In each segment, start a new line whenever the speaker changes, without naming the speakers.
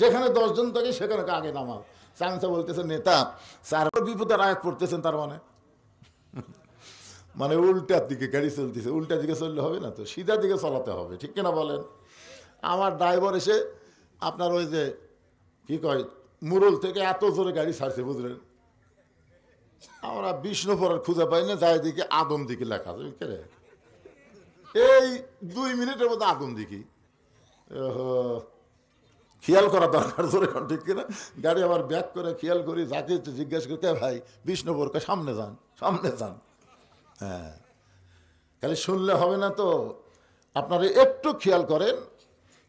যেখানে দশজন থাকে, সেখানে আগে নামাও? চামচা বলতেছে, নেতা, স্যার বিপদের আয়াত পড়তেছেন তার মানে। মানে উল্টার দিকে গাড়ি চলতেছে, উল্টা দিকে চললে হবে না তো, সিধা দিকে চালাতে হবে, ঠিক কিনা বলেন? আমার ড্রাইভার এসে আপনার ওই যে, কি কয়, মুরল থেকে এত জোরে গাড়ি ছাড়ছে, বুঝলেন? আমরা বিষ্ণুপুরের খুঁজে পাই না যাই দিকে আদম দিকে লেখা আছে কে এই দুই মিনিটের মধ্যে আদম দিকে। ওহো। খেয়াল করা দরকার জোরে কোন, ঠিক কিনা? গাড়ি আবার ব্যাক করে খেয়াল করি যাকে জিজ্ঞাসা করতে ভাই বিষ্ণুপুরকে সামনে যান সামনে যান। হ্যাঁ। খালি শুনলে হবে না তো। আপনারা একটু খেয়াল করেন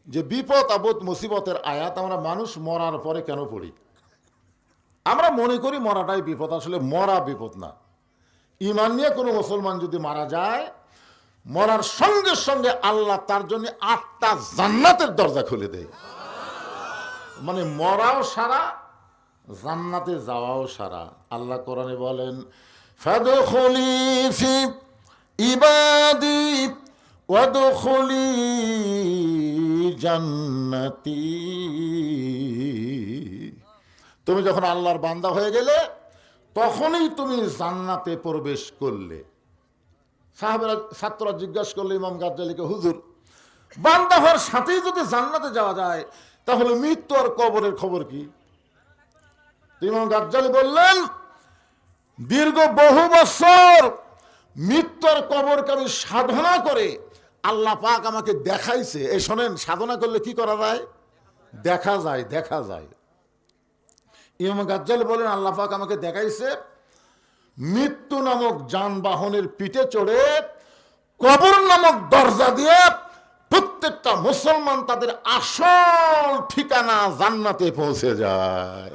যে বিপদ, আপদ, মুসিবতের আয়াত আমরা মানুষ মরার পরে কেন পড়ি? আমরা মনে করি মরাটাই বিপদ, আসলে মরা বিপদ না। ইমান নিয়ে কোনো মুসলমান যদি মারা যায়, মরার সঙ্গে সঙ্গে আল্লাহ তার জন্য আটটা জান্নাতের দরজা খুলে দেয়। মানে মরাও সারা, জান্নাতে যাওয়াও সারা। আল্লাহ কোরআনে বলেন, ফাদখুলি ফি ইবাদি ওয়াদখুলি জান্নাতি। তুমি যখন আল্লাহর বান্দা হয়ে গেলে, তখনই তুমি জান্নাতে প্রবেশ করলে। সাহাবেরা, ছাত্ররা জিজ্ঞাসা করলে ইমাম গাজ্জালিকে, হুজুর, বান্দা হওয়ার সাথেই যদি জান্নাতে যাওয়া যায় তাহলে মৃত্যু আর কবরের খবর কি? বললেন, দীর্ঘ বহু বছর মৃত্যুর কবরকে আমি সাধনা করে আল্লাহ পাক আমাকে দেখাইছে। এই শোনেন, সাধনা করলে কি করা যায়? দেখা যায় দেখা যায়। ইমাম গাজ্জালি বলেন, আল্লাহ পাক আমাকে দেখাইছে, মৃত্যু নামক যানবাহনের পিঠে চড়ে কবর নামক দরজা দিয়ে প্রত্যেকটা মুসলমান তাদের আসল ঠিকানা জান্নাতে পৌঁছে যায়।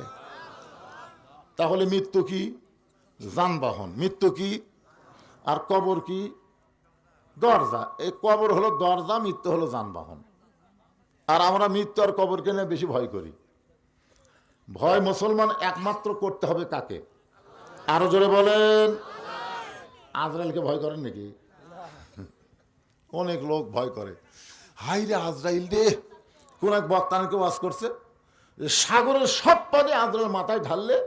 তাহলে মৃত্যু কি? যানবাহন। মৃত্যু কি? আর কবর কি? দরজা। এই কবর হলো দরজা, মৃত্যু হলো যানবাহন। আর আমরা মৃত্যু আর কবরকে নিয়ে বেশি ভয় করি। ভয় মুসলমান একমাত্র করতে হবে কাকে? আরও জোরে বলেন। আজরাইলকে ভয় করেন নাকি? অনেক লোক ভয় করে। হাই রে আজরাইল রে, কোন এক বক্তানকে ওয়াজ করছে যে সাগরের সব পানি আজরাইল মাথায় ঢাললে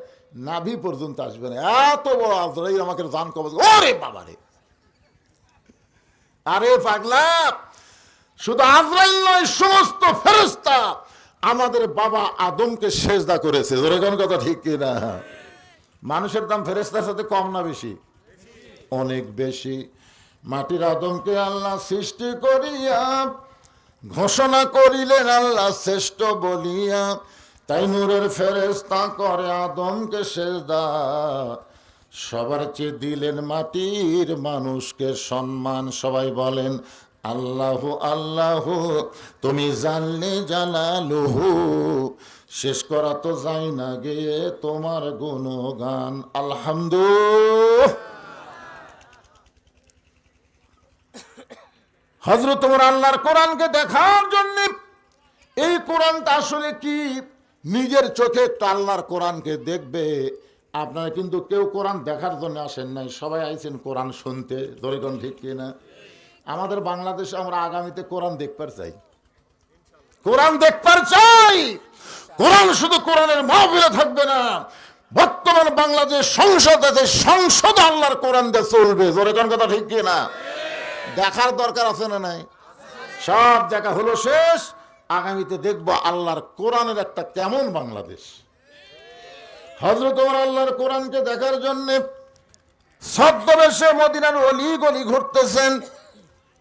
নাভি পর্যন্ত আসবে না। এত বড় আজরাইল আমাকে জান কবজ ওরে বাবা রে আরে পাগলা, শুধু আজরাইল নয়, সমস্ত ফেরস্তা আমাদের বাবা আদমকে সেজদা করেছে। জোরে কোন কথা ঠিক কিনা? মানুষের দাম ফেরেস্তার সাথে কম না বেশি? অনেক বেশি। মাটির আদমকে আল্লাহ সৃষ্টি করিয়া ঘোষণা করিলেন আল্লাহ শ্রেষ্ঠ বলিয়া। তাই নূরের ফেরেস্তা করে আদমকে সেজদা। সবার চেয়ে দিলেন মাটির মানুষকে সম্মান। সবাই বলেন, আল্লাহ আল্লাহ, তুমি জানলে জানালুহু শেষ করা তো যাই না গিয়ে তোমার গুণগান। আলহামদুলিল্লাহ হজরত তোমার আল্লাহর কোরআনকে দেখার জন্য এই কোরআনটা আসলে কি? নিজের চোখে আল্লাহর কোরআনকে দেখবে। আপনারা কিন্তু কেউ কোরআন দেখার জন্য আসেন নাই। সবাই আইছেন কোরআন শুনতে। দরিগণ ঠিক কিনা আমাদের বাংলাদেশে আমরা আগামীতে কোরআন দেখবার চাই। কোরআন দেখবার চাই। কোরআন শুধু কোরআনের মাহফিলে থাকবে না। বর্তমান বাংলাদেশ সংসদ আছে, সংসদ আল্লাহর কোরআন দিয়ে চলবে জোরে কথা ঠিক কিনা দেখার দরকার আছে না নাই? সব জায়গা হলো শেষ। আগামীতে দেখব আল্লাহর কোরআনের একটা কেমন বাংলাদেশ। হজরত আল্লাহর কোরআনকে দেখার জন্য ছদ্মবেশে মদিনার অলি গলি ঘুরতেছেন।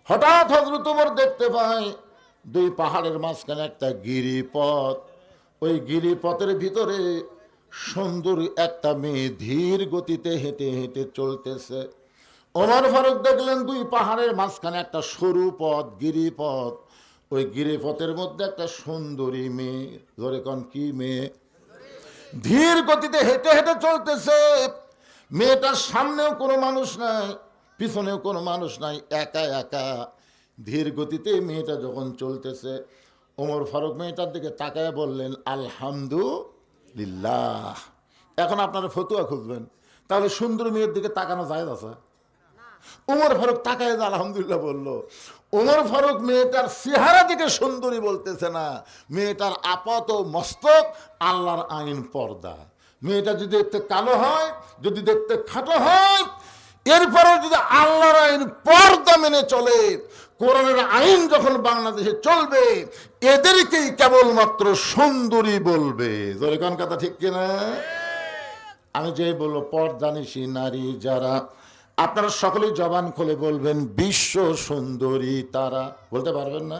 হঠাৎ হজরত দেখতে পায়, দুই পাহাড়ের মাঝখানে একটা গিরিপথ। ওই গিরিপথের ভিতরে সুন্দর একটা মেয়ে ধীর গতিতে হেঁটে হেঁটে চলতেছে। ওমর ফারুক দেখলেন দুই পাহাড়ের মাঝখানে একটা সরু পথ গিরিপথ ওই গিরিপথের মধ্যে একটা সুন্দরী মেয়ে। ধরে কন, কি মেয়ে? ধীর গতিতে হেঁটে হেঁটে চলতেছে। মেয়েটার সামনেও কোনো মানুষ নাই, পিছনেও কোনো মানুষ নাই, একা একা। ধীর গতিতে মেয়েটা যখন চলতেছে, ওমর ফারুক মেয়েটার দিকে তাকায় বললেন, আলহামদুলিল্লাহ। এখন আপনারা ফতুয়া খুঁজবেন। তাহলে সুন্দর মেয়ের দিকে তাকানো যায় আছে উমর ফারুক তাকায় আলহামদুলিল্লাহ বলল, উমর ফারুক মেয়েটার চেহারা দিকে সুন্দরী বলতেছে না। মেয়েটার আপাত মস্তক আল্লাহর আইন পর্দা। মেয়েটা যদি দেখতে কালো হয়, যদি দেখতে খাটো হয়, এরপরেও যদি আল্লাহর আইন পর্দা মেনে চলে, কোরআনের আইন যখন বাংলাদেশে চলবে, এদেরকেই কেবলমাত্র সুন্দরী বলবে। জোরে কথা ঠিক কিনা? আমি যে বলব পর্দানিসী নারী যারা আপনারা সকলেই জবান খুলে বলবেন, বিশ্ব সুন্দরী তারা। বলতে পারবেন না?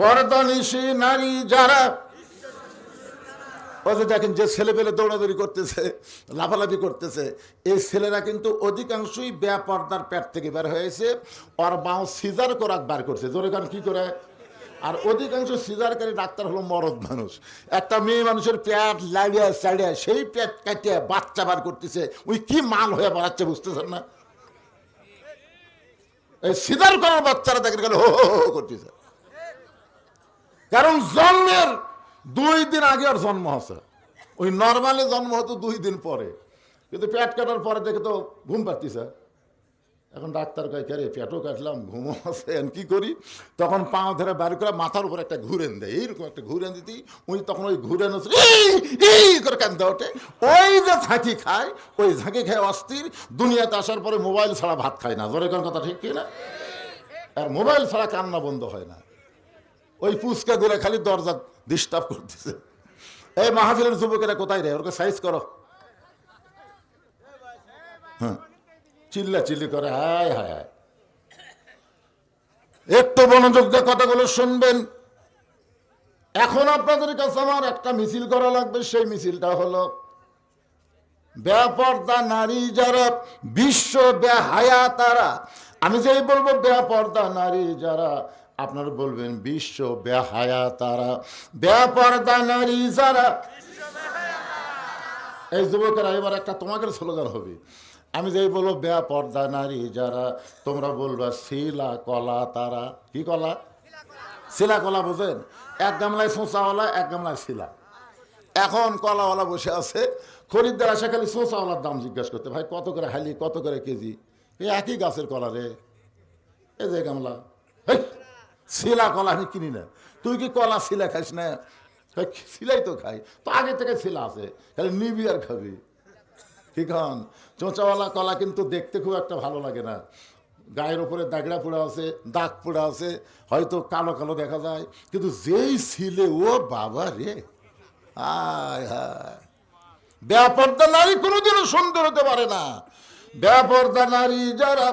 পর্দানিসী নারী যারা যে দেখেন যে ছেলে পেলে দৌড়াদৌড়ি করতেছে, লাফালাফি করতেছে, এই ছেলেরা কিন্তু অধিকাংশই বেপর্দার পেট থেকে বের হয়েছে, ওর বাঁ সিজার করাক বার করছে। জোরে কারণ কি করে? আর অধিকাংশ সিজারকারী ডাক্তার হলো মরদ মানুষ। একটা মেয়ে মানুষের পেট লাড়িয়া সাড়িয়া সেই প্যাট কাটিয়ে বাচ্চা বার করতেছে। ওই কি মাল হয়ে বাড়াচ্ছে বুঝতেছেন না? এই সিদার করার বাচ্চারা দেখেন গেলে, হো হো করতেছে। কারণ জন্মের দুই দিন আগে ওর জন্ম হচ্ছে ওই নর্মালি জন্ম হতো দুই দিন পরে। কিন্তু পেট কাটার পরে দেখে তো ঘুম পাচ্ছিস এখন ডাক্তার কয়, কে পেটও কাটলাম, ঘুমও এখন কি করি? তখন পাও ধরে বার করে মাথার উপর একটা ঘুরেন দেয়, এইরকম একটা ঘুরেন দিতি, উনি তখন ওই ঘুরেন এই করে কান্দে ওঠে। ওই যে ঝাঁকি খায়, ওই ঝাঁকি খায় অস্থির, দুনিয়াতে আসার পরে মোবাইল ছাড়া ভাত খায় না। জোরে কথা ঠিক কি না? আর মোবাইল ছাড়া কান্না বন্ধ হয় না। ওই পুচকা গুলো খালি দরজা ডিস্টার্ব করতেছে। এই মাহফিলের যুবকেরা কোথায় রে? ওরকে সাইজ করো। হ্যাঁ। চিল্লা চিল্লি করে, হায় হায় হায়। একটু মনোযোগ দিয়ে কথাগুলো শুনবেন। এখন আপনাদের কাছে আমার একটা মিছিল করা লাগবে, সেই মিছিলটা হলো, বেপর্দা নারী যারা বিশ্ব বেহায়া তারা। আমি যেই বলব বেপর্দা নারী যারা, আপনারা বলবেন বিশ্ব বেহায়া তারা। বেপর্দা নারী যারা, এই যুবকেরা, এবার একটা তোমাদের স্লোগান হবে। আমি যেই বলব বেয়া পর্দা নারী যারা, তোমরা বলবা শিলা কলা তারা। কি কলা? শিলা কলা বোঝেন? এক গামলায় সোঁচাওয়ালা এক গামলায় শিলা। এখন কলাওয়ালা বসে আছে। খরিদ্দার আসে খালি সোঁচাওয়ালার দাম জিজ্ঞাসা করতে, ভাই, কত করে হালি, কত করে কেজি? এই একই গাছের কলা রে। এই যে গামলা। শিলা কলা আমি কিনি না। তুই কি কলা, শিলা খাইস না? শিলাই তো খাই। তো আগে থেকে শিলা আছে। খালি নিবি আর খাবি। কি খান? চোঁচাওয়ালা কলা কিন্তু দেখতে খুব একটা ভালো লাগে না। গায়ের ওপরে দাগড়া পোড়া আছে, দাগ পোড়া আছে, হয়তো কালো কালো দেখা যায়, কিন্তু যেই ছিলে ও বাবা রে আয় হায়। ব্যাপারটা নারী কোনোদিনও সুন্দর হতে পারে না। ব্যাপারদা নারী যারা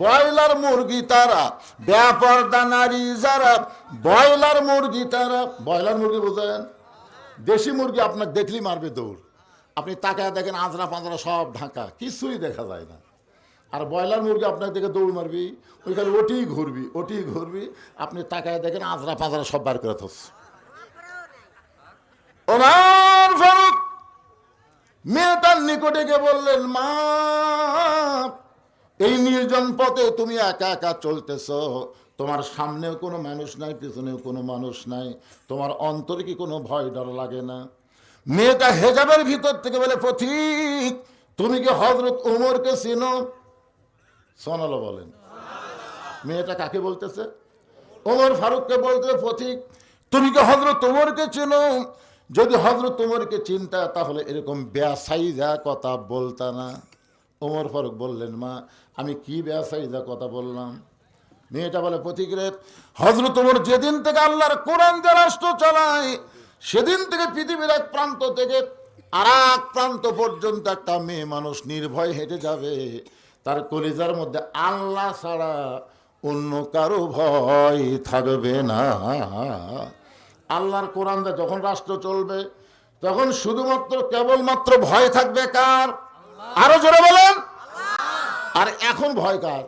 ব্রয়লার মুরগি তারা ব্যাপারদা নারী যারা ব্রয়লার মুরগি তারা, ব্রয়লার মুরগি বোঝেন? দেশি মুরগি আপনার দেখলেই মারবে দৌড়। আপনি তাকায় দেখেন আজরা পাঁজরা সব ঢাকা, কিছুই দেখা যায় না। আর ব্রয়লার মুরগি আপনার দেখে দৌড় মারবি, ওইখানে ওটি ঘুরবি ওটি ঘুরবি, আপনি তাকায় দেখেন আজরা পাঁজরা সব বার করে থস ওমর ফারুক, মেয়েটার নিকটে গিয়ে বললেন, মা, এই নির্জন পথে তুমি একা একা চলতেছ, তোমার সামনেও কোনো মানুষ নাই, পিছনেও কোনো মানুষ নাই, তোমার অন্তরে কি কোনো ভয় ডর লাগে না? মেয়েটা হেজাবের ভিতর থেকে বলে, পথিক, তুমি কি হজরত উমরকে চিনো? সোনালো বলেন। মেয়েটা কাকে বলতেছে? ওমর ফারুককে বলতে, পথিক, তুমি কি হজরত উমরকে চেনো? যদি হজরত উমরকে চিন্তা, তাহলে এরকম বেসাইজা কথা বলতা না। ওমর ফারুক বললেন, মা, আমি কি বেসাইজা কথা বললাম? মেয়েটা বলে, পথিক রে হজরত উমর যেদিন থেকে আল্লাহর কোরআন দিয়ে রাষ্ট্র চালায় সেদিন থেকে পৃথিবীর এক প্রান্ত থেকে আর এক প্রান্ত পর্যন্ত একটা মেয়ে মানুষ নির্ভয় হেঁটে যাবে। তার কলিজার মধ্যে আল্লাহ ছাড়া অন্য কারও ভয় থাকবে না। আল্লাহর কোরআন দিয়ে যখন রাষ্ট্র চলবে তখন শুধুমাত্র কেবলমাত্র ভয় থাকবে কার? আরও জোরে বলেন। আর এখন ভয় কার?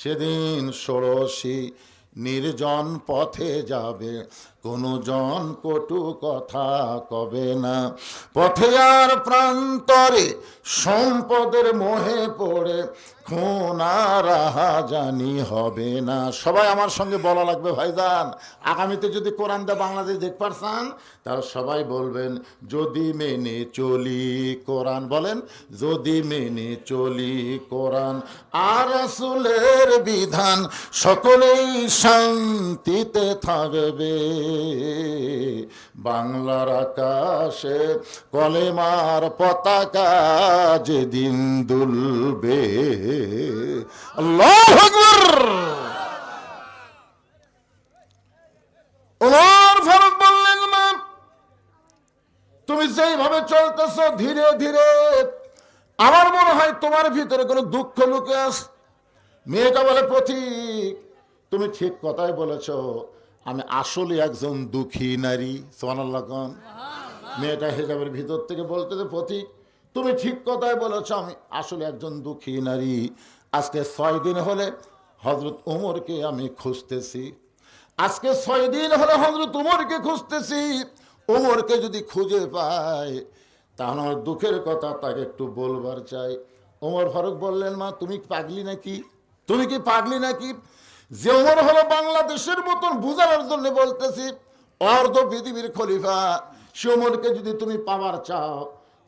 সেদিন ষোড়শী নির্জন পথে যাবে। কোনো জন কটু কথা কবে না। পথে আর প্রান্তরে সম্পদের মোহে পড়ে রাহা জানি হবে না। সবাই আমার সঙ্গে বলা লাগবে, ভাইজান, আগামীতে যদি কোরআন দা বাংলাদেশ দেখ পারছান তাহলে সবাই বলবেন, যদি মেনে চলি কোরআন। বলেন, যদি মেনে চলি কোরআন। আর রাসূলের বিধান সকলেই শান্তিতে থাকবে। বাংলার আকাশে কলেমার পতাকা যেদিন দুলবে। তুমি যেইভাবে চলতেছ ধীরে ধীরে, আমার মনে হয় তোমার ভিতরে কোনো দুঃখ লুকে আস মেয়েটা বলে, পথিক, তুমি ঠিক কথাই বলেছ। আমি আসলে একজন দুঃখী নারী সোনাল্লাহ খান মেয়েটা হেজাবের ভিতর থেকে বলতে যে পথিক তুমি ঠিক কথাই বলেছ আমি আসলে একজন দুঃখী নারী। আজকে ছয় দিন হলে হজরত ওমরকে আমি খুঁজতেছি। আজকে ছয় দিন হলে হজরত উমরকে খুঁজতেছি। উমরকে যদি খুঁজে পাই তাহলে আমার দুঃখের কথা তাকে একটু বলবার চাই। ওমর ফারুক বললেন মা তুমি পাগলি নাকি? তুমি কি পাগলি নাকি? ওমর হলো বাংলাদেশের মতন বুঝানোর জন্য বলতেছি, অর্ধ পৃথিবীর খলিফা। সে ওমরকে যদি তুমি পাওয়ার চাও,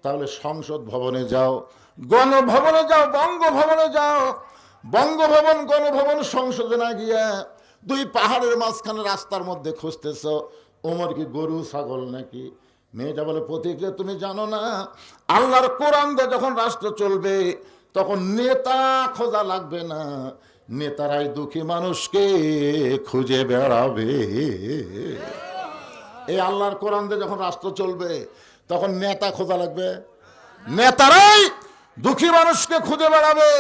তাহলে সংসদ ভবনে যাও, গণভবনে যাও, বঙ্গভবনে যাও। বঙ্গভবন, গণভবন সংসদে না গিয়া দুই পাহাড়ের মাঝখানে রাস্তার মধ্যে খুঁজতেছ, ওমর কি গরু, ছাগল নাকি? মেয়েটা বলে প্রতিক্রে তুমি জানো না, আল্লাহর কোরআন যখন রাষ্ট্র চলবে, তখন নেতা খোঁজা লাগবে না নেতারাই দুঃখী মানুষকে খুঁজে বেড়াবে। এই আল্লাহর কোরআন দিয়ে যখন রাষ্ট্র চলবে, তখন নেতা খোঁজা লাগবে। নেতারাই দুঃখী মানুষকে খুঁজে বেড়াবে।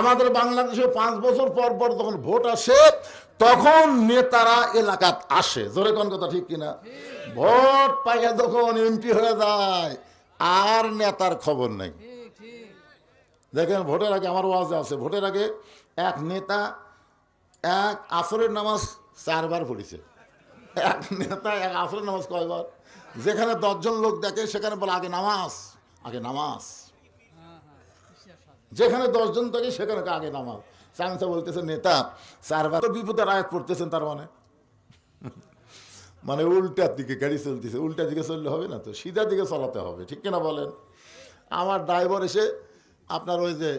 আমাদের বাংলাদেশে পাঁচ বছর পর পর যখন ভোট আসে, তখন নেতারা এলাকাত আসে। জোরে কোন কথা ঠিক কিনা? ভোট পাইয়া যখন এমপি হয়ে যায়, আর নেতার খবর নেই। দেখেন, ভোটের আগে আমার ওয়াজে আছে। ভোটের আগে এক নেতা, এক আসরের নামাজ চারবার পড়েছে। এক নেতা, এক আসরের নামাজ কয়বার? যেখানে দশজন লোক দেখে, সেখানে বলে, আগে নামাজ আগে নামাজ। যেখানে দশজন থাকে, সেখানে আগে নামাজ। সায়েন্সা বলতেছে, নেতা, চারবার তো বিপদের আয়াত পড়তেছেন তার মানে। মানে উল্টার দিকে গাড়ি চলতেছে উল্টার দিকে চললে হবে না তো, সিধা দিকে চলাতে হবে, ঠিক কিনা বলেন? আমার ড্রাইভার এসে আপনার ওই যে,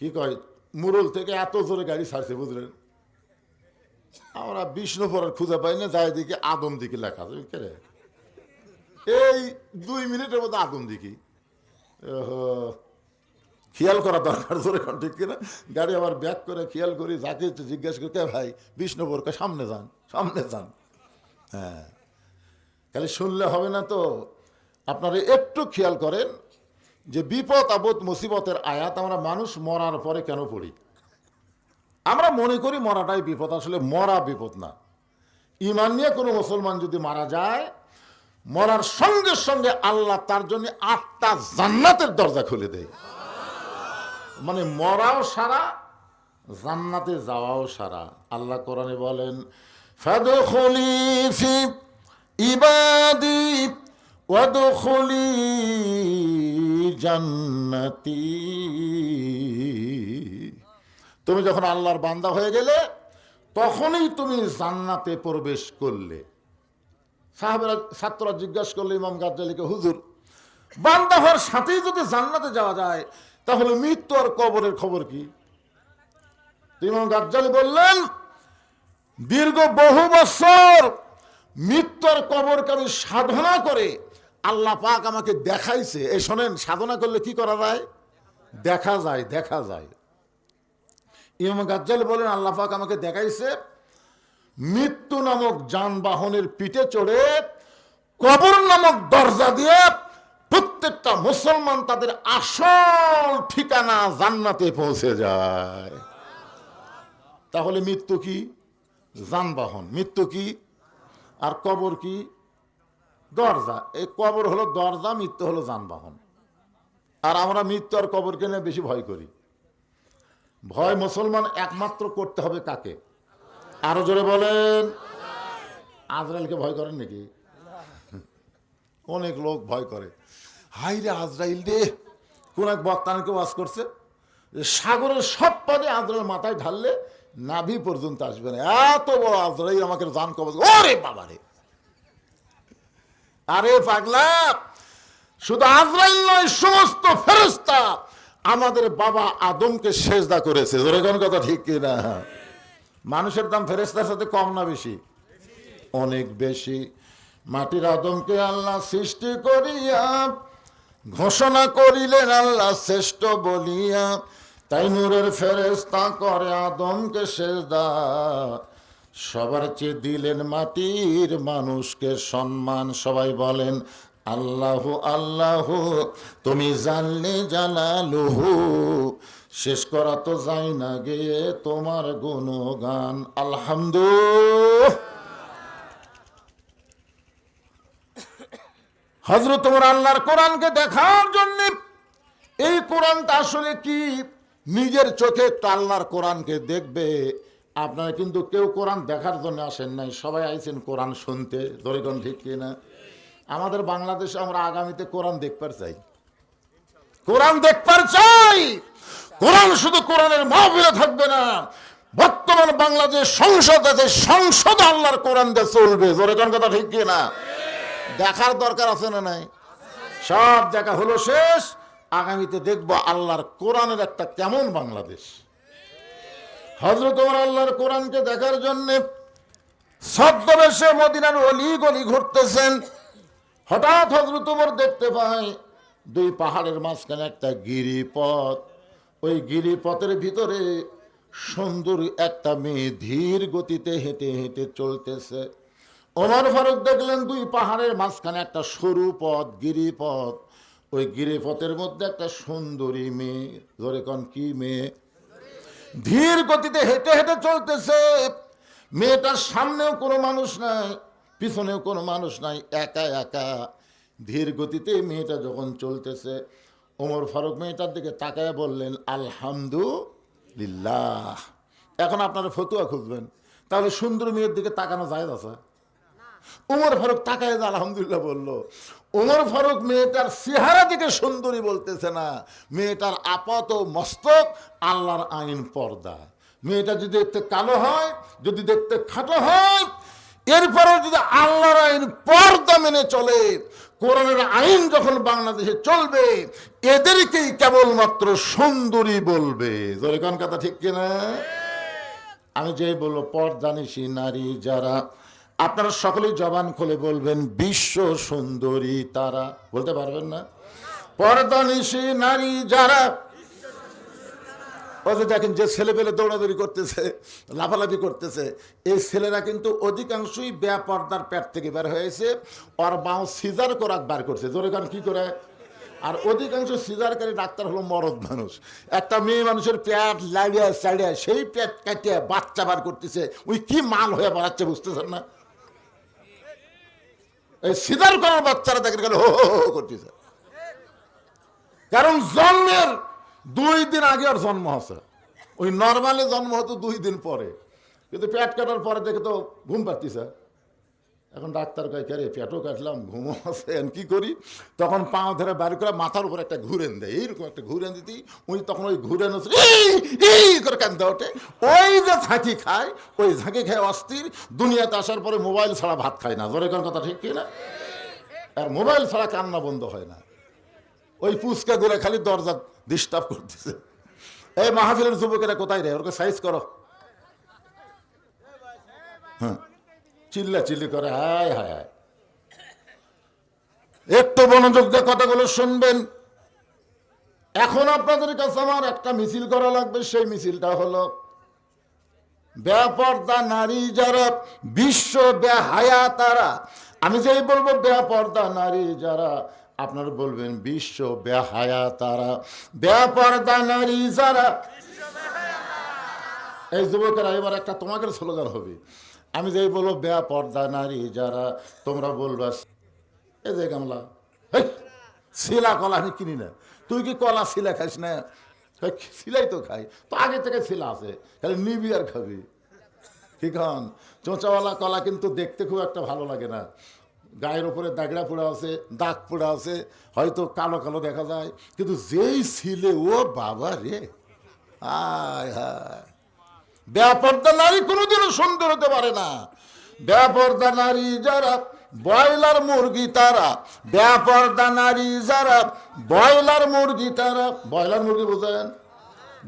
কি কয় মুরল থেকে এত জোরে গাড়ি ছাড়ছে, বুঝলেন? আমরা বিষ্ণুপুরের খুঁজে পাই না যাই দিকে আদম দিকে লেখা আছে এই দুই মিনিটের মধ্যে আদম দিকে খেয়াল করা দরকার জোরে কোন, ঠিক কিনা? গাড়ি আবার ব্যাক করে খেয়াল করি, যাকে জিজ্ঞাসা করতে ভাই বিষ্ণুপুরকে সামনে যান সামনে যান। হ্যাঁ তাহলে শুনলে হবে না তো। আপনারা একটু খেয়াল করেন যে বিপদ আপদ মুসিবতের আয়াত আমরা মানুষ মরার পরে কেন পড়ি? আমরা মনে করি মরাটাই বিপদ, আসলে মরা বিপদ না। ইমান নিয়ে কোনো মুসলমান যদি মারা যায়, মরার সঙ্গে সঙ্গে আল্লাহ তার জন্য আটটা জান্নাতের দরজা খুলে দেয়। মানে মরাও সারা, জান্নাতে যাওয়াও সারা। আল্লাহ কোরআনে বলেন, ফাদখুলি ইবাদি ওয়াদখুলি জান্নাতি। তুমি যখন আল্লাহর বান্দা হয়ে গেলে, তখনই তুমি জান্নাতে প্রবেশ করলে। সাহাবেরা, ছাত্ররা জিজ্ঞাসা করলে ইমাম গাজ্জালিকে, হুজুর, বান্দা হওয়ার সাথেই যদি জান্নাতে যাওয়া যায়, তাহলে মৃত্যু আর কবরের খবর কি? ইমাম গাজ্জালি বললেন, দীর্ঘ বহু বছর মৃত্যুর কবরকে আমি সাধনা করে আল্লাহ পাক আমাকে দেখাইছে। এ শোনেন, সাধনা করলে কি করা যায়? দেখা যায় দেখা যায়। ইমাম গাজ্জালি বলেন, আল্লাহ পাক আমাকে দেখাইছে, মৃত্যু নামক যানবাহনের পিঠে চড়ে কবর নামক দরজা দিয়ে প্রত্যেকটা মুসলমান তাদের আসল ঠিকানা জান্নাতে পৌঁছে যায়। তাহলে মৃত্যু কি? যানবাহন। মৃত্যু কি? আর কবর কি? দরজা। এই কবর হলো দরজা, মৃত্যু হলো যানবাহন। আর আমরা মৃত্যু আর কবরকে নিয়ে বেশি ভয় করি। ভয় মুসলমান একমাত্র করতে হবে কাকে? আরও জোরে বলেন। আজরাইলকে ভয় করেন নাকি? অনেক লোক ভয় করে। হাই রে আজরাইল রে। কোন এক বক্তানকে ওয়াজ করছে সাগরের সব পানি আজরাইল মাথায় ঢাললে নাভি পর্যন্ত আসবে না। এত বড় আজরাইল আমাকে জান কবজ ওরে বাবা রে আরে পাগলা, শুধু আজরাইল নয়, সমস্ত ফেরস্তা আমাদের বাবা আদমকে সেজদা করেছে। কোন কথা ঠিক কিনা? মানুষের দাম ফেরেস্তার সাথে কম না বেশি? অনেক বেশি। মাটির আদমকে আল্লাহ সৃষ্টি করিয়া, ঘোষণা করিলেন আল্লাহ শ্রেষ্ঠ বলিয়া, তাই নূরের ফেরেস্তা করে আদমকে সেজদা। সবার চেয়ে দিলেন মাটির মানুষকে সম্মান। সবাই বলেন, আল্লাহ আল্লাহ, তুমি জানলে জানালুহু শেষ করা তো যাই না গে তোমার গুণগান। আলহামদুলিল্লাহ। হজরত তোমার আল্লাহর কোরআনকে দেখার জন্য এই কোরআনটা আসলে কি? নিজের চোখে আল্লাহর কোরআনকে দেখবে। আপনারা কিন্তু কেউ কোরআন দেখার জন্য আসেন নাই। সবাই আইছেন কোরআন শুনতে। দরিগণ ঠিক কিনা আমাদের বাংলাদেশে আমরা আগামীতে কোরআন দেখবার চাই। কোরআন দেখবার চাই! কোরআন শুধু কোরআনের মাহফিলে থাকবে না। বর্তমান বাংলাদেশ সংসদ আছে, সংসদ আল্লাহর কোরআন দিয়ে চলবে। জোরে কথা ঠিক কিনা দেখার দরকার আছে না নাই? সব দেখা হলো শেষ। আগামীতে দেখব আল্লাহর কোরআনের একটা কেমন বাংলাদেশ। হজরত আল্লাহর কোরআনকে দেখার জন্য ছদ্মবেশে মদিনার অলি গলি ঘুরতেছেন। হঠাৎ হজরত দেখতে পায়, দুই পাহাড়ের মাঝখানে একটা গিরিপথ। ওই গিরিপথের ভিতরে সুন্দর একটা মেয়ে ধীর গতিতে হেঁটে হেঁটে চলতেছে। ওমর ফারুক দেখলেন দুই পাহাড়ের মাঝখানে একটা সরু পথ, গিরিপথ। ওই গিরিপথের মধ্যে একটা সুন্দরী মেয়ে। ধরে কন, কি মেয়ে? ধীর গতিতে হেঁটে হেঁটে চলতেছে। মেয়েটার সামনেও কোনো মানুষ নাই, পিছনেও কোনো মানুষ নাই, একা একা। ধীর গতিতে মেয়েটা যখন চলতেছে, ওমর ফারুক মেয়েটার দিকে তাকায় বললেন, আলহামদুলিল্লাহ। এখন আপনারা ফতুয়া খুঁজবেন। তাহলে সুন্দর মেয়ের দিকে তাকানো যায় আছে? উমর ফারুক তাকায় আলহামদুলিল্লাহ বলল উমর ফারুক মেয়েটার চেহারা দিকে সুন্দরী বলতেছে না। মেয়েটার আপাত মস্তক আল্লাহর আইন পর্দা। মেয়েটা যদি দেখতে কালো হয়, যদি দেখতে খাটো হয় এরপরে যদি আল্লাহর আইন পর্দা মেনে চলে, কোরআনের আইন যখন বাংলাদেশে চলবে, এদেরকেই কেবলমাত্র সুন্দরী বলবে। জোরে কথা ঠিক কিনা? আমি যে বলব পর্দানিসী নারী যারা আপনারা সকলেই জবান খুলে বলবেন, বিশ্ব সুন্দরী তারা। বলতে পারবেন না? পর্দানিসী নারী যারা, ওই যে দেখেন যে ছেলে পেলে দৌড়াদৌড়ি করতেছে, লাফালাফি করতেছে, এই ছেলেরা কিন্তু অধিকাংশই বেপর্দার পেট থেকে বের হয়েছে, ওর বাঁ সিজার করাক বার করছে। জোরে কারণ কী করে? আর অধিকাংশ সিজারকারী ডাক্তার হলো মরদ মানুষ। একটা মেয়ে মানুষের পেট লাড়িয়া চাড়িয়া সেই প্যাট কাটিয়ে বাচ্চা বার করতেছে। ওই কি মাল হয়ে বাড়াচ্ছে বুঝতেছেন না? এই সিজার করার বাচ্চারা দেখেন গেলে হো হো করতেছে। কারণ জন্মের দুই দিন আগে আর জন্ম হচ্ছে ওই নর্মালি জন্ম হতো দুই দিন পরে। কিন্তু পেট কাটার পরে দেখে তো ঘুম পাচ্ছিস এখন ডাক্তার কয়, কে পেটও কাটলাম ঘুমো এখন কি করি? তখন পাও ধরে বার করে মাথার উপর একটা ঘুরেন দেয়, এইরকম একটা ঘুরেন দিতি। ওই তখন ওই ঘুরেন করে কান্দে ওঠে। ওই যে ঝাঁকি খায়, ওই ঝাঁকি খায় অস্থির, দুনিয়াতে আসার পরে মোবাইল ছাড়া ভাত খায় না। জোরে কোন কথা ঠিক কি না? আর মোবাইল ছাড়া কান্না বন্ধ হয় না। ওই পুচকা গুলা খালি দরজা ডিস্টার্ব করতেছে। এই মাহফিলের যুবকেরা কোথায় রে? ওরকে সাইজ করো। হ্যাঁ। চিল্লা চিল্লি করে, হায় হায় হায়। একটু মনোযোগ দিয়ে কথাগুলো শুনবেন। এখন আপনাদের কাছে আমার একটা মিছিল করা লাগবে, সেই মিছিলটা হলো বেপর্দা নারী যারা বিশ্ব বেহায়া তারা আমি যেই বলব বেপর্দা নারী যারা, আপনারা বলবেন বিশ্ব বেহায়া তারা বেপর্দা নারী যারা, এই যুবকেরা, এবার একটা তোমাকে স্লোগান হবে। আমি যেই বলব পর্দা নারী যারা, তোমরা বলবা এ যে গামলা। শিলা কলা আমি কিনি না। তুই কি কলা শিলা খাইস না? শিলাই তো খাই। তো আগে থেকে শিলা আছে, খালি নিবি আর খাবি। ঠিক হন চোঁচাওয়ালা কলা কিন্তু দেখতে খুব একটা ভালো লাগে না। গায়ের ওপরে দাগড়া পড়ে আছে, দাগ পড়ে আছে, হয়তো কালো কালো দেখা যায়। কিন্তু যেই ছিলে ও বাবা রে। আয়, হায়। ব্যাপারটা নারী কোনোদিনও সুন্দর হতে পারে না। ব্যাপারটা নারী যারা ব্রয়লার মুরগি, তারা ব্যাপারটা নারী যারা ব্রয়লার মুরগি, তারা ব্রয়লার মুরগি বোঝেন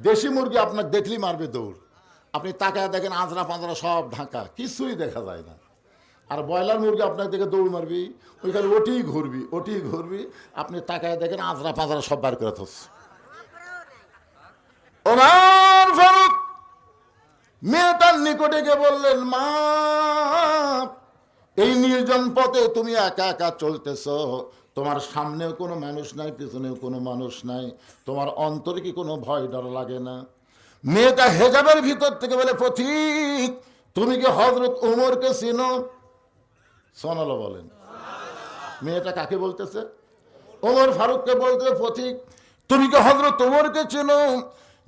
দেশি মুরগি আপনার দেখলেই মারবে দৌড়। আপনি তাকায় দেখেন আঁচড়া পাঁচড়া সব ঢাকা, কিছুই দেখা যায় না। আর ব্রয়লার মুরগি আপনার দেখে দৌড় মারবি, ওইখানে ওটিই ঘুরবি ওটিই ঘুরবি, আপনি তাকায় দেখেন আঁচড়া পাঁচড়া সব বার করে থস ওমার ফারুক মেয়েটার নিকটে গিয়ে বললেন, মা, এই নির্জন পথে তুমি একা একা চলতেছ। তোমার সামনেও কোনো মানুষ নাই, পিছনেও কোনো মানুষ নাই। তোমার অন্তরে কি কোনো ভয় ডর লাগে না? মেয়েটা হেজাবের ভিতর থেকে বলে পথিক তুমি কি হজরত উমরকে চিনো? সোনালো বলেন। মেয়েটা কাকে বলতেছে? ওমর ফারুককে বলতে পথিক তুমি কি হজরত ওমরকে চেনো?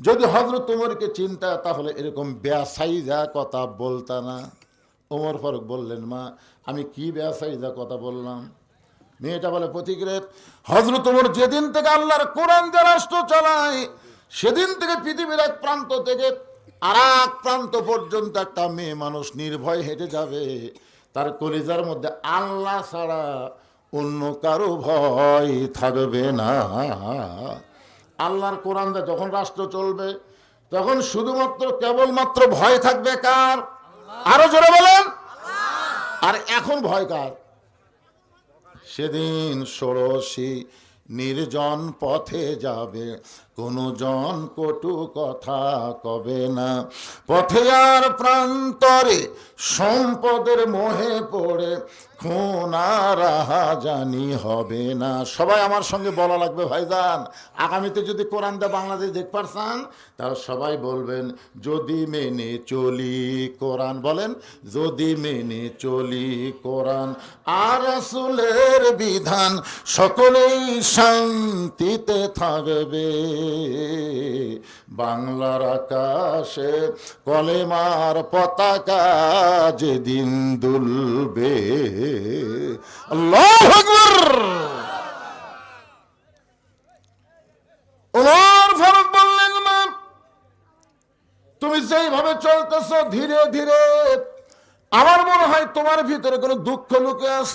যদি হজরত ওমরকে চিন্তা, তাহলে এরকম ব্যাসাইজা কথা বলতা না। ওমর ফারুক বললেন, মা, আমি কি ব্যাসাইজা কথা বললাম? মেয়েটা বলে পথিক রে হজরত ওমর যেদিন থেকে আল্লাহর কোরআন যে রাষ্ট্র চালায়, সেদিন থেকে পৃথিবীর এক প্রান্ত থেকে আর এক প্রান্ত পর্যন্ত একটা মেয়ে মানুষ নির্ভয় হেঁটে যাবে। তার কলিজার মধ্যে আল্লাহ ছাড়া অন্য কারও ভয় থাকবে না। আল্লাহর কোরআন যখন রাষ্ট্র চলবে, তখন শুধুমাত্র কেবলমাত্র ভয় থাকবে কার? আরও জোরে বলেন। আর এখন ভয় কার? সেদিন ষোড়শী নির্জন পথে যাবে কোনো জন কটু কথা কবে না। পথে আর প্রান্তরে সম্পদের মোহে পড়ে, খুন আর জানি হবে না। সবাই আমার সঙ্গে বলা লাগবে, ভাইজান, আগামীতে যদি কোরআন দা বাংলাদেশ দেখ পারছেন তাহলে সবাই বলবেন, যদি মেনে চলি কোরআন। বলেন, যদি মেনে চলি কোরআন। আর রাসূলের বিধান সকলেই শান্তিতে থাকবে। বাংলার আকাশে কলেমার পতাকা যেদিন দুলবে। তুমি যেইভাবে চলতেছ ধীরে ধীরে, আমার মনে হয় তোমার ভিতরে কোনো দুঃখ লুকে আস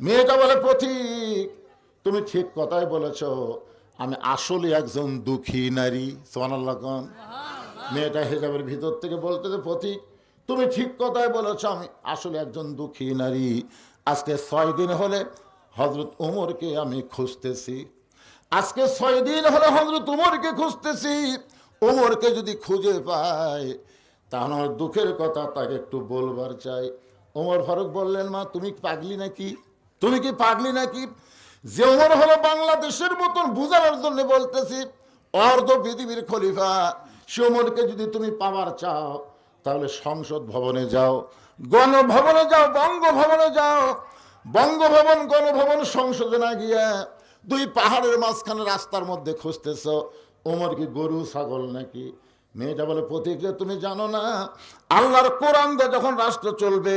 মেয়েটা বলে, পথিক, তুমি ঠিক কথাই বলেছ। আমি আসলে একজন দুঃখী নারী সোনাল্লাহ খান মেয়েটা হেজাবের ভিতর থেকে বলতেছে পথিক তুমি ঠিক কথাই বলেছ আমি আসলে একজন দুঃখী নারী। আজকে ছয় দিন হলে হজরত উমরকে আমি খুঁজতেছি। আজকে ছয় দিন হলে হজরত উমরকে খুঁজতেছি। উমরকে যদি খুঁজে পাই তাহলে আমার দুঃখের কথা তাকে একটু বলবার চাই। ওমর ফারুক বললেন মা তুমি পাগলি নাকি? তুমি কি পাগলি নাকি? ওমর হলো বাংলাদেশের মতন বুঝানোর জন্য বলতেছি, অর্ধ পৃথিবীর খলিফা। সে ওমরকে যদি তুমি পাওয়ার চাও, তাহলে সংসদ ভবনে যাও, গণভবনে যাও, বঙ্গভবনে যাও। বঙ্গভবন, গণভবন সংসদে না গিয়া দুই পাহাড়ের মাঝখানে রাস্তার মধ্যে খুঁজতেছ, ওমর কি গরু, ছাগল নাকি? মেয়েটা বলে প্রতিক্রিয়া তুমি জানো না, আল্লাহর কোরআন যখন রাষ্ট্র চলবে,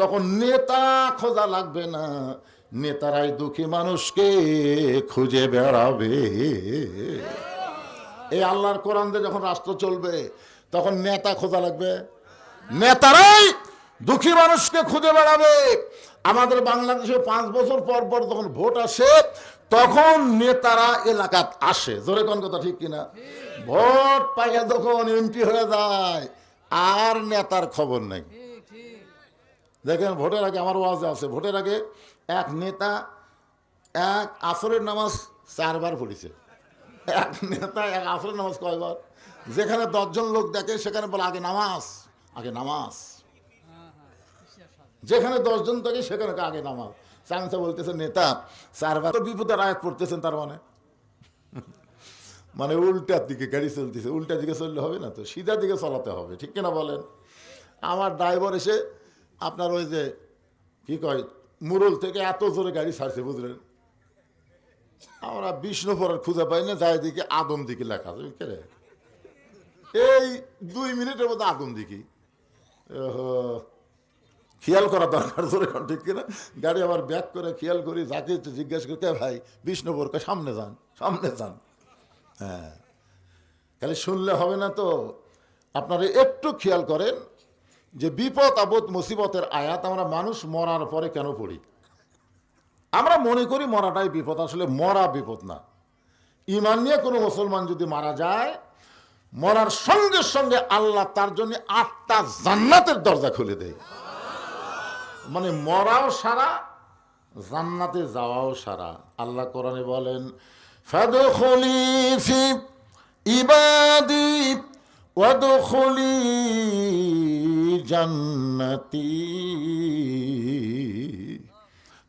তখন নেতা খোঁজা লাগবে না নেতারাই দুঃখী মানুষকে খুঁজে বেড়াবে। এই আল্লাহর কোরআন দিয়ে যখন রাষ্ট্র চলবে, তখন নেতা খোঁজা লাগবে। নেতারাই দুঃখী মানুষকে খুঁজে বেড়াবে। আমাদের বাংলাদেশে পাঁচ বছর পর পর যখন ভোট আসে, তখন নেতারা এলাকাত আসে। জোরে কোন কথা ঠিক কিনা? ভোট পাইয়া যখন এমপি হয়ে যায়, আর নেতার খবর নেই। দেখেন, ভোটের আগে আমার ওয়াজে আছে। ভোটের আগে এক নেতা, এক আসরের নামাজ চারবার পড়েছে। এক নেতা, এক আসরের নামাজ কয়বার? যেখানে দশজন লোক দেখে, সেখানে বলে, আগে নামাজ আগে নামাজ। যেখানে দশজন থাকে, সেখানে আগে নামাজ। চাংসা বলতেছে, নেতা, চারবার বিপদের আয়াত পড়তেছেন তার মানে। মানে উল্টার দিকে গাড়ি চলতেছে, উল্টা দিকে চললে হবে না তো, সিধা দিকে চলাতে হবে, ঠিক কিনা বলেন? আমার ড্রাইভার এসে আপনার ওই যে, কি কয় মুরল থেকে এত জোরে গাড়ি ছাড়ছে, বুঝলেন? আমরা বিষ্ণুপুরের খুঁজে পাই না, যাই দিকে আদম দিকে লেখা আছে এই দুই মিনিটের মধ্যে আদম দিকে। খেয়াল করা দরকার এখন ঠিক কিনা? গাড়ি আবার ব্যাক করে খেয়াল করি, যাকে জিজ্ঞেস করতে ভাই, বিষ্ণুপুরকে সামনে যান সামনে যান। হ্যাঁ খালি শুনলে হবে না তো। আপনারা একটু খেয়াল করেন যে বিপদ আপদ মুসিবতের আয়াত আমরা মানুষ মরার পরে কেন পড়ি? আমরা মনে করি মরাটাই বিপদ, আসলে মরা বিপদ না। ইমান নিয়ে কোনো মুসলমান যদি মারা যায়, মরার সঙ্গে সঙ্গে আল্লাহ তার জন্য আটটা জান্নাতের দরজা খুলে দেয়। মানে মরাও সারা, জান্নাতে যাওয়াও সারা। আল্লাহ কোরআনে বলেন, ফাদখুলি ইবাদি ওয়াদখুলি জান্নাতি।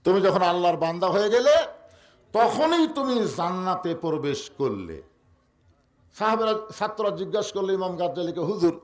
তুমি যখন আল্লাহর বান্দা হয়ে গেলে, তখনই তুমি জান্নাতে প্রবেশ করলে। সাহাবেরা, ছাত্ররা জিজ্ঞাসা করলে ইমাম গাজ্জালিকে, হুজুর